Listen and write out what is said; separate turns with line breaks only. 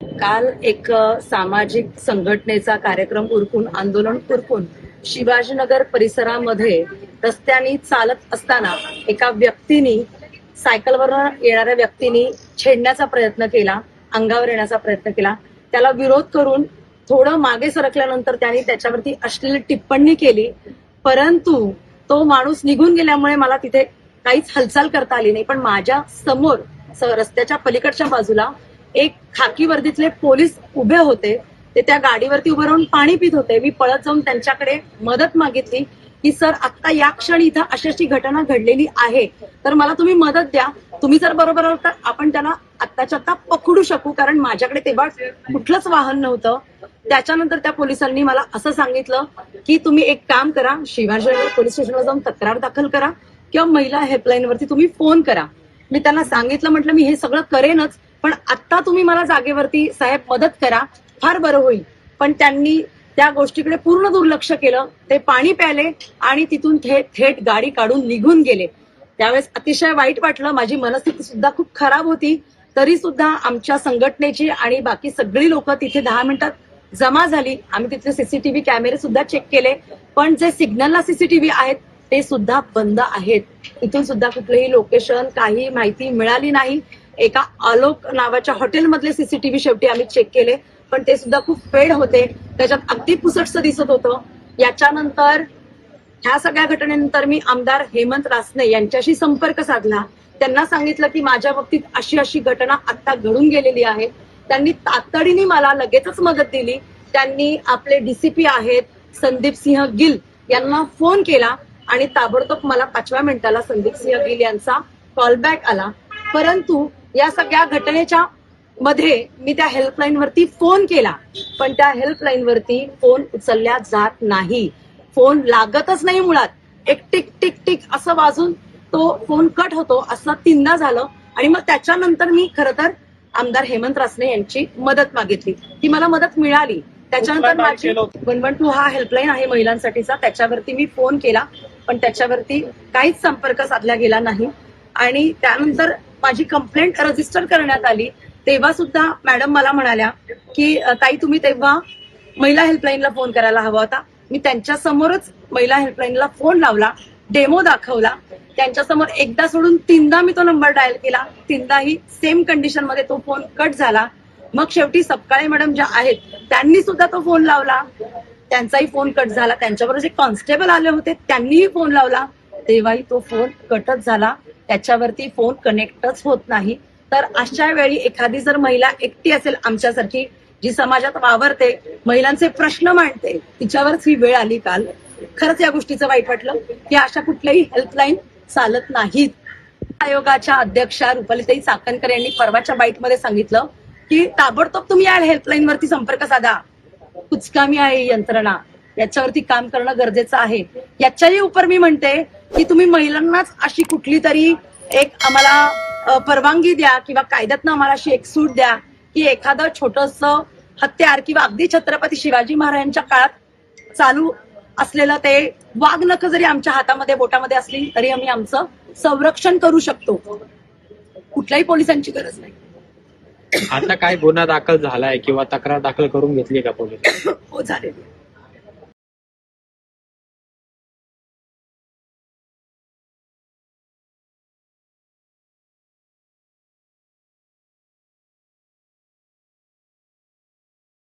काल एक सामाजिक संघटनेचा कार्यक्रम उरकून आंदोलन उरकून शिवाजीनगर परिसरामध्ये रस्त्याने चालत असताना एका व्यक्तीनी सायकलवर येणाऱ्या व्यक्तीने छेडण्याचा प्रयत्न केला अंगावर येण्याचा प्रयत्न केला. त्याला विरोध करून थोडं मागे सरकल्यानंतर त्यांनी त्याच्यावरती अश्लील टिप्पणी केली. परंतु तो माणूस निघून गेल्यामुळे मला तिथे काहीच हालचाल करता आली नाही. पण माझ्यासमोर रस्त्याच्या पलीकडच्या बाजूला एक खाकी वर्दीतले पोलीस उभे होते. ते त्या गाडीवरती उभे राहून पाणी पित होते. मी पळत जाऊन त्यांच्याकडे मदत मागितली की सर आता या क्षणी इथं अशी अशी घटना घडलेली आहे. तर मला तुम्ही मदत द्या. तुम्ही जर बरोबर तर आपण त्याला आत्ताच्या आता पकडू शकू. कारण माझ्याकडे तेव्हा कुठलंच वाहन नव्हतं. त्याच्यानंतर त्या पोलिसांनी मला असं सांगितलं की तुम्ही एक काम करा. शिवाजी पोलीस स्टेशनला जाऊन तक्रार दाखल करा किंवा महिला हेल्पलाईन वरती तुम्ही फोन करा. मी त्यांना सांगितलं म्हटलं मी हे सगळं करेनच. पण आता तुम्ही मला जागेवरती साहेब मदत करा. फार बरं होईल. पण त्यांनी त्या गोष्टीकडे पूर्ण दुर्लक्ष केलं. ते पाणी प्याले आणि तिथून थेट थेट गाडी काढून निघून गेले. त्यावेळेस अतिशय वाईट वाटलं. माझी मनस्थिती सुद्धा खूप खराब होती. तरी सुद्धा आमच्या संघटनेची आणि बाकी सगळी लोक तिथे दहा मिनिटात जमा झाली. आम्ही तिथले सीसीटीव्ही कॅमेरे सुद्धा चेक केले. पण जे सिग्नलला सीसीटीव्ही आहेत ते सुद्धा बंद आहेत. इथून सुद्धा कुठलंही लोकेशन काही माहिती मिळाली नाही. एका आलोक नावाच्या हॉटेलमधले सीसीटीव्ही शेवटी आम्ही चेक केले. पण ते सुद्धा खूप फेड होते. त्याच्यात अगदी पुसटचं दिसत होतं. याच्यानंतर ह्या सगळ्या घटनेनंतर मी आमदार हेमंत रासने यांच्याशी संपर्क साधला. त्यांना सांगितलं की माझ्या बाबतीत अशी अशी घटना आता घडून गेलेली आहे. त्यांनी तातडीने मला लगेचच मदत दिली. त्यांनी आपले डीसीपी आहेत संदीप सिंह गिल यांना फोन केला आणि ताबडतोब मला पाचव्या मिनिटाला संदीप सिंह गिल यांचा कॉलबॅक आला. परंतु या सगळ्या घटनेच्या मध्ये मी त्या हेल्पलाईन वरती फोन केला. पण त्या हेल्पलाईन वरती फोन उचलल्या जात नाही. फोन लागतच नाही मुळात. एक टिक टिक टिक असं वाजून तो फोन कट होतो असं तीनदा झालं. आणि मग त्याच्यानंतर मी खरं तर आमदार हेमंत रासने यांची मदत मागितली. ती मला मदत मिळाली. त्याच्यानंतर माझी? वन वन टू हा हेल्पलाईन आहे महिलांसाठीचा. त्याच्यावरती मी फोन केला. पण त्याच्यावरती काहीच संपर्क साधला गेला नाही. आणि त्यानंतर माझी कंप्लेंट रजिस्टर करण्यात आली तेव्हा सुद्धा मॅडम मला म्हणाल्या की ताई तुम्ही तेव्हा महिला हेल्पलाईनला फोन करायला हवा होता. मी त्यांच्या समोरच महिला हेल्पलाईनला फोन लावला डेमो दाखवला. त्यांच्यासमोर एकदा सोडून तीनदा मी तो नंबर डायल केला. तीनदाही सेम कंडिशनमध्ये तो फोन कट झाला. मग शेवटी सपकाळे मॅडम ज्या आहेत त्यांनी सुद्धा तो फोन लावला. त्यांचाही फोन कट झाला. त्यांच्याबरोबर जे कॉन्स्टेबल आले होते त्यांनीही फोन लावला. तेव्हाही तो फोन कटच झाला. त्याच्यावरती फोन कनेक्टच होत नाही. तर अशा वेळी एखादी जर महिला एकटी असेल आमच्यासारखी जी समाजात वावरते महिलांचे प्रश्न मांडते तिच्यावरच ही वेळ आली काल. खरंच या गोष्टीचं वाईट वाटलं की अशा कुठल्याही हेल्पलाईन चालत नाहीत. आयोगाच्या अध्यक्षा रुपालीताई चाकणकर यांनी परवाच्या बाईटमध्ये सांगितलं की ताबडतोब तुम्ही या हेल्पलाईन वरती संपर्क साधा. कुचकामी आहे ही यंत्रणा. याच्यावरती काम करणं गरजेचं आहे. याच्याही उपर मी म्हणते की तुम्ही महिलांनाच अशी कुठली तरी एक आम्हाला परवानगी द्या किंवा कायद्यातनं आम्हाला अशी एक सूट द्या की एखादं छोटस हत्यार किंवा अगदी छत्रपती शिवाजी महाराजांच्या काळात चालू असलेलं ते वाघनख जरी आमच्या हातामध्ये बोटामध्ये असली तरी आम्ही आमचं संरक्षण करू शकतो. कुठल्याही पोलिसांची गरज नाही.
आता काय गुन्हा दाखल झालाय किंवा तक्रार दाखल करून घेतली का पोलीस
हो झालेली